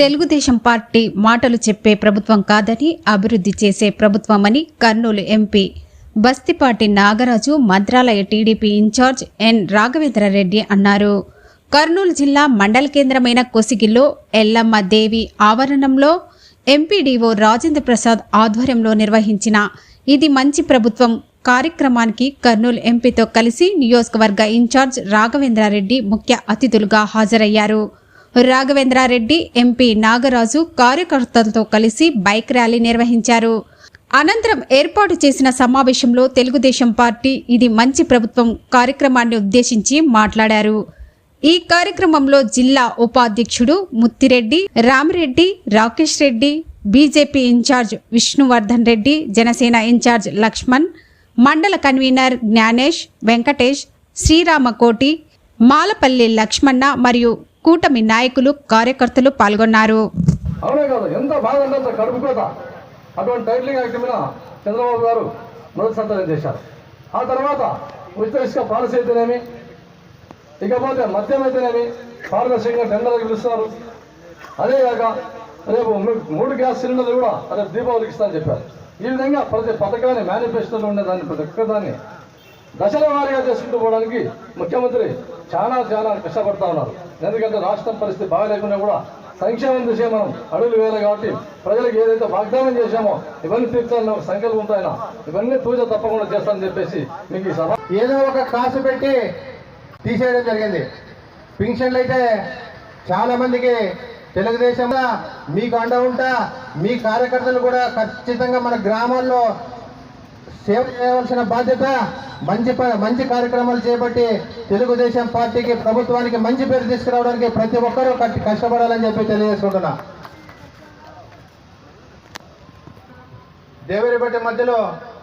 Telugu Desam party మాటలు చెప్పే ప్రభుత్వం కాదని అభివృద్ధి చేసే ప్రభుత్వమని Kurnool MP Bastipati Nagaraju Mantralaya TDP incharge N Raghavendrareddy అన్నారు. కర్నూలు జిల్లా మండల కేంద్రమైన కొసిగిలో ఎల్లమ్మ దేవి ఆవరణంలో ఎంపీడీఓ రాజేంద్ర ప్రసాద్ ఆధ్వర్యంలో నిర్వహించిన ఇది మంచి ప్రభుత్వం కార్యక్రమానికి కర్నూలు ఎంపీతో కలిసి నియోజకవర్గ ఇన్ఛార్జ్ రాఘవేంద్రారెడ్డి ముఖ్య అతిథులుగా హాజరయ్యారు. రాఘవేంద్రారెడ్డి ఎంపీ నాగరాజు కార్యకర్తలతో కలిసి బైక్ ర్యాలీ నిర్వహించారు. అనంతరం ఏర్పాటు చేసిన సమావేశంలో తెలుగుదేశం పార్టీ ఇది మంచి ప్రభుత్వం కార్యక్రమాన్ని ఉద్దేశించి మాట్లాడారు. ఈ కార్యక్రమంలో జిల్లా ఉపాధ్యక్షుడు Muthireddy Ramireddy Rakesh Reddy BJP incharge Vishnuvardhan Reddy Janasena incharge Lakshman మండల కన్వీనర్ జ్ఞానేష్ వెంకటేష్ శ్రీరామకోటి మాలపల్లి లక్ష్మణ మరియు కూటమి నాయకులు కార్యకర్తలు పాల్గొన్నారు. అవునే కాదు ఎంత బాగా అంటే అంత కడుపు అటువంటి టైటిలింగ్ యాక్ట్ మీద చంద్రబాబు గారు మొదటి సంతకం చేశారు. ఆ తర్వాత ఉచిత ఇసుక పాలసీ అయితేనేమి ఇకపోతే మద్యం అయితేనేమి పారదర్శకంగా టెండర్లకు పిలుస్తున్నారు. అదేగాక రేపు మూడు గ్యాస్ సిలిండర్లు కూడా రేపు దీపావళికి ఇస్తానని చెప్పారు. ఈ విధంగా ప్రతి పథకాన్ని మేనిఫెస్టోలో ఉండే దాన్ని ప్రతి ఒక్కదాన్ని దశల వారీగా చేసుకుంటూ పోవడానికి ముఖ్యమంత్రి చాలా చాలా కష్టపడతా ఉన్నారు. ఎందుకంటే రాష్ట్రం పరిస్థితి బాగాలేకుండా కూడా సంక్షేమం దిశే మనం అడుగులు వేయాలి కాబట్టి ప్రజలకు ఏదైతే వాగ్దానం చేశామో ఇవన్నీ తీర్చాలని ఒక సంకల్పం ఆయన ఇవన్నీ పూజ తప్పకుండా చేస్తానని చెప్పేసి మీకు ఈ సభ ఏదో ఒక కాసు పెట్టి తీసేయడం జరిగింది. పింఛన్లు అయితే చాలామందికి తెలుగుదేశం తెలుగుదేశంలో మీకు అండ ఉంటా మీ కార్యకర్తలు కూడా ఖచ్చితంగా మన గ్రామాల్లో సేవ చేయవలసిన బాధ్యత మంచి ప- మంచి కార్యక్రమాలు చేపట్టి తెలుగుదేశం పార్టీకి ప్రభుత్వానికి మంచి పేరు తీసుకురావడానికి ప్రతి ఒక్కరూ కట్టి- కష్టపడాలని చెప్పి తెలియజేసుకుంటున్నా. దేవరిపట్టి మధ్యలో